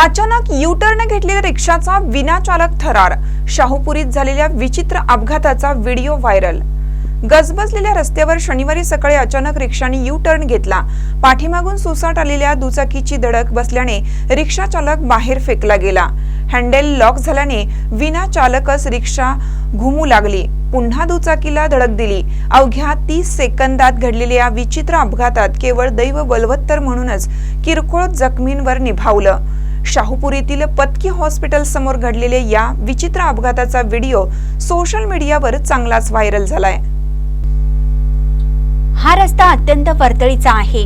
अचानक U turn घेतलेल्या रिक्षाचा विनाचालक थरार. शाहूपुरीत झालेल्या विचित्र अपघाताचा व्हिडिओ व्हायरल. गजबजलेल्या रस्त्यावर शनिवारी सकाळी अचानक रिक्षाने यू टर्न घेतला. पाठीमागून सुसाट आलेल्या दुचाकीची धडक बसल्याने रिक्षा चालक बाहेर फेकला गेला. हँडेल लॉक झाल्याने विनाचालकच रिक्षा घुमू लागली. पुन्हा दुचाकीला धडक दिली. अवघ्या तीस सेकंदात घडलेल्या या विचित्र अपघातात केवळ दैव बलवत्तर म्हणूनच किरकोळ जखमींवर निभावलं. शाहूपुरीतील पत्की हॉस्पिटल समोर घडलेल्या या विचित्र अपघाताचा व्हिडिओ सोशल मीडियावर चांगलाच व्हायरल झालाय. हा रस्ता अत्यंत वर्दळीचा आहे.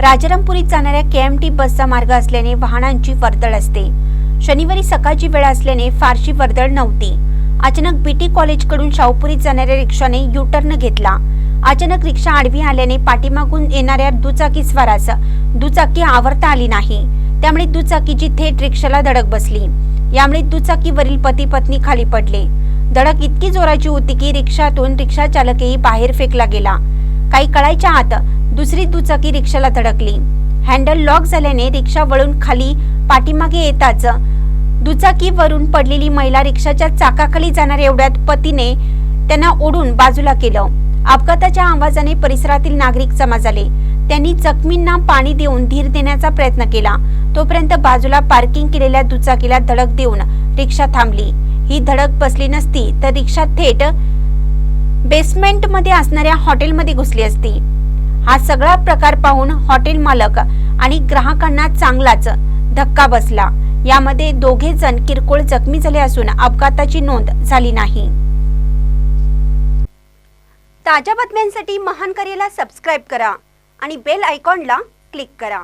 राजारामपुरीत जाणाऱ्या के एम टी बसचा मार्ग असल्याने वाहनांची वर्दळ असते. शनिवारी सकाळची वेळ असल्याने फारशी वर्दळ नव्हती. अचानक बीटी कॉलेजकडून शाहूपुरीत जाणाऱ्या रिक्षाने यू टर्न घेतला. अचानक रिक्षा आडवी आल्याने पाठीमागून येणाऱ्या दुचाकी स्वारास दुचाकी आवरता आली नाही. त्यामुळे दुचाकीची थेट रिक्षाला धडक बसली. यामुळे दुचाकीवरील पती पत्नी खाली पडले. धडक इतकी जोराची होती की रिक्षातून रिक्षा चालकही बाहेर फेकला गेला. काही कळायच्या आत दुसरी दुचाकी रिक्षाला धडकली. हँडल लॉक झाल्याने रिक्षा वळून खाली पाठीमागे येताच दुचाकीवरून पडलेली महिला रिक्षाच्या चाकाखाली जाणाऱ्या एवढ्यात पतीने त्यांना ओढून बाजूला केलं. अपघाताच्या आवाजाने परिसरातील नागरिक जमा झाले. त्यांनी जखमींना पाणी देऊन धीर देण्याचा प्रयत्न केला. तोपर्यंत बाजूला पार्किंग केलेल्या दुचाकीला धडक देऊन रिक्षा थांबली. ही धडक बसली नसती तर रिक्षा थेट बेसमेंटमध्ये असणाऱ्या हॉटेलमध्ये घुसली असती. हा सगळा प्रकार पाहून हॉटेल मालक आणि ग्राहकांना चांगलाच धक्का बसला. यामध्ये दोघे जण किरकोळ जखमी झाले असून अपघाताची नोंद झाली नाही. ताज्या बातम्यांसाठी महान करेला सबस्क्राईब करा आणि बेल आयकॉनला क्लिक करा.